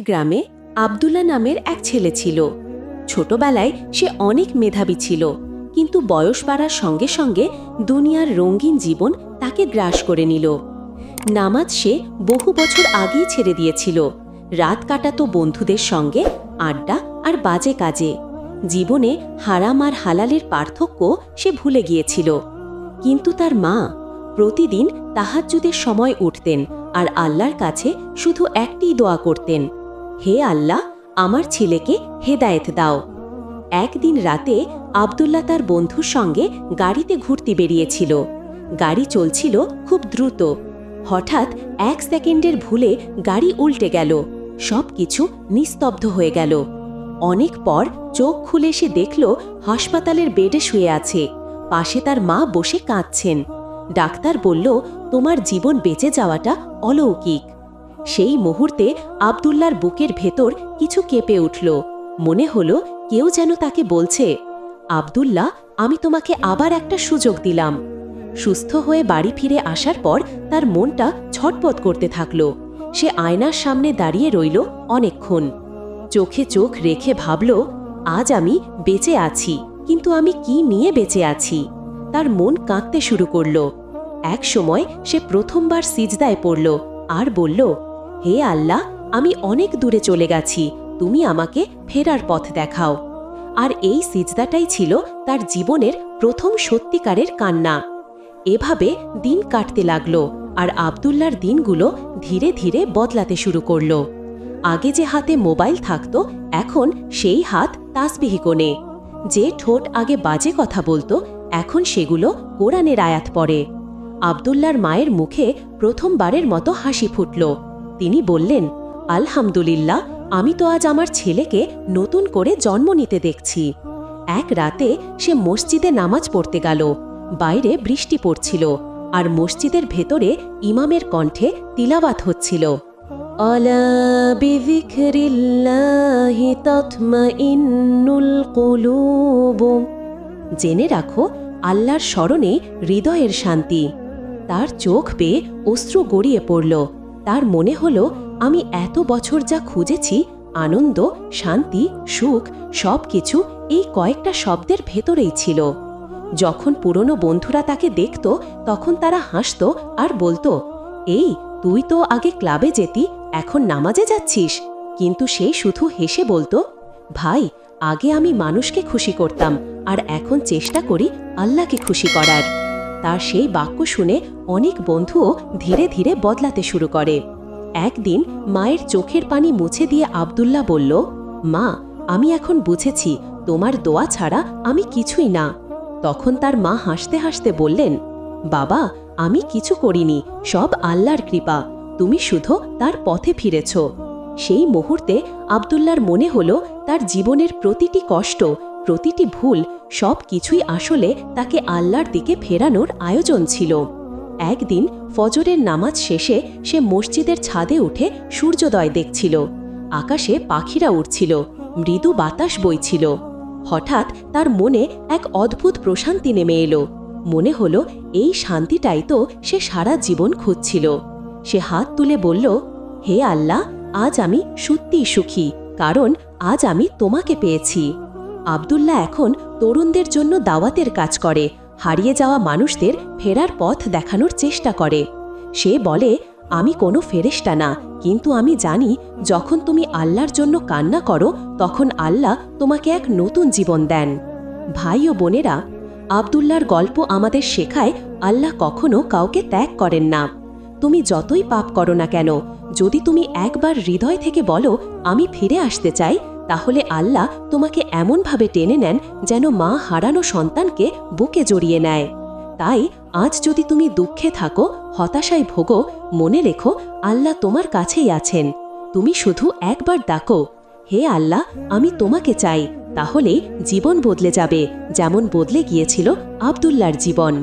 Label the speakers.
Speaker 1: গ্রামে আবদুল্লা নামের এক ছেলে ছিল। ছোটবেলায় সে অনেক মেধাবী ছিল, কিন্তু বয়স বাড়ার সঙ্গে সঙ্গে দুনিয়ার রঙিন জীবন তাকে গ্রাস করে নিল। নামাজ সে বহু বছর আগেই ছেড়ে দিয়েছিল। রাত কাটাতো বন্ধুদের সঙ্গে আড্ডা আর বাজে কাজে। জীবনে হারাম আর হালালের পার্থক্য সে ভুলে গিয়েছিল। কিন্তু তার মা প্রতিদিন তাহাজ্জুদের সময় উঠতেন আর আল্লাহর কাছে শুধু একটিই দোয়া করতেন হে আল্লাহ, আমার ছেলেকে হেদায়েত দাও। একদিন রাতে আবদুল্লাহ তার বন্ধুর সঙ্গে গাড়িতে ঘুরতে বেরিয়েছিল। গাড়ি চলছিল খুব দ্রুত। হঠাৎ এক সেকেন্ডের ভুলে গাড়ি উল্টে গেল। সব কিছু নিস্তব্ধ হয়ে গেল। অনেক পর চোখ খুলে সে দেখল হাসপাতালের বেডে শুয়ে আছে। পাশে তার মা বসে কাঁদছেন। ডাক্তার বলল, তোমার জীবন বেঁচে যাওয়াটা অলৌকিক। সেই মুহূর্তে আবদুল্লার বুকের ভেতর কিছু কেঁপে উঠল। মনে হলো কেউ যেন তাকে বলছে, আবদুল্লাহ, আমি তোমাকে আবার একটা সুযোগ দিলাম। সুস্থ হয়ে বাড়ি ফিরে আসার পর তার মনটা ছটপট করতে থাকল। সে আয়নার সামনে দাঁড়িয়ে রইল অনেকক্ষণ। চোখে চোখ রেখে ভাবল, আজ আমি বেঁচে আছি, কিন্তু আমি কি নিয়ে বেঁচে আছি? তার মন কাঁদতে শুরু করল। এক সময় সে প্রথমবার সিজদায় পড়ল আর বলল হে আল্লাহ, আমি অনেক দূরে চলে গেছি, তুমি আমাকে ফেরার পথ দেখাও। আর এই সিজদাটাই ছিল তার জীবনের প্রথম সত্যিকারের কান্না। এভাবে দিন কাটতে লাগল, আর আবদুল্লার দিনগুলো ধীরে ধীরে বদলাতে শুরু করল। আগে যে হাতে মোবাইল থাকত, এখন সেই হাত তাসবিহি কোণে। যে ঠোঁট আগে বাজে কথা বলতো, এখন সেগুলো কোরআনের আয়াত পড়ে। আবদুল্লার মায়ের মুখে প্রথমবারের মতো হাসি ফুটল। তিনি বললেন আলহামদুলিল্লাহ আমি তো আজ আমার ছেলেকে নতুন করে জন্ম নিতে দেখছি। এক রাতে সে মসজিদে নামাজ পড়তে গেল বাইরে বৃষ্টি পড়ছিল আর মসজিদের ভেতরে ইমামের কণ্ঠে তিলাবাত হচ্ছিল। জেনে রাখো আল্লাহর স্মরণে হৃদয়ের শান্তি। তার চোখ বেয়ে অশ্রু গড়িয়ে পড়ল। তার মনে হলো, আমি এত বছর যা খুঁজেছি, আনন্দ, শান্তি, সুখ সব কিছু এই কয়েকটা শব্দের ভেতরেই ছিল। যখন পুরনো বন্ধুরা তাকে দেখত, তখন তারা হাসত আর বলতো, এই, তুই তো আগে ক্লাবে যেতি, এখন নামাজে যাচ্ছিস? কিন্তু সে শুধু হেসে বলতো, ভাই, আগে আমি মানুষকে খুশি করতাম, আর এখন চেষ্টা করি আল্লাহকে খুশি করার। তার সেই বাক্য শুনে অনেক বন্ধুও ধীরে ধীরে বদলাতে শুরু করে। একদিন মায়ের চোখের পানি মুছে দিয়ে আবদুল্লাহ বলল, মা, আমি এখন বুঝেছি, তোমার দোয়া ছাড়া আমি কিছুই না। তখন তার মা হাসতে হাসতে বললেন, বাবা, আমি কিছু করিনি, সব আল্লাহর কৃপা। তুমি শুধু তার পথে ফিরেছ। সেই মুহূর্তে আবদুল্লার মনে হলো তার জীবনের প্রতিটি কষ্ট প্রতিটি ভুল সব কিছুই আসলে তাকে আল্লাহর দিকে ফেরানোর আয়োজন ছিল। একদিন ফজরের নামাজ শেষে সে মসজিদের ছাদে উঠে সূর্যোদয় দেখছিল। আকাশে পাখিরা উড়ছিল, মৃদু বাতাস বইছিল। হঠাৎ তার মনে এক অদ্ভুত প্রশান্তি নেমে এলো। মনে হলো এই শান্তিটাই তো সে সারা জীবন খুঁজছিল। সে হাত তুলে বলল, হে আল্লাহ, আজ আমি সত্যিই সুখী, কারণ আজ আমি তোমাকে পেয়েছি। আবদুল্লাহ এখন তরুণদের জন্য দাওয়াতের কাজ করে। হারিয়ে যাওয়া মানুষদের ফেরার পথ দেখানোর চেষ্টা করে। সে বলে, আমি কোনো ফেরেস্টা না, কিন্তু আমি জানি যখন তুমি আল্লাহর জন্য কান্না করো, তখন আল্লাহ তোমাকে এক নতুন জীবন দেন। ভাই ও বোনেরা আবদুল্লার গল্প আমাদের শেখায় আল্লাহ কখনো কাউকে ত্যাগ করেন না। তুমি যতই পাপ করো না কেন, যদি তুমি একবার হৃদয় থেকে বলো, আমি ফিরে আসতে চাই তাহলে আল্লাহ তোমাকে এমনভাবে টেনে নেন যেন মা হারানো সন্তানকে বুকে জড়িয়ে নেয়। তাই আজ যদি তুমি দুঃখে থাকো, হতাশায় ভোগো, মনে রেখো আল্লাহ তোমার কাছেই আছেন। তুমি শুধু একবার ডাকো, হে আল্লাহ, আমি তোমাকে চাই। তাহলেই জীবন বদলে যাবে, যেমন বদলে গিয়েছিল আবদুল্লার জীবন।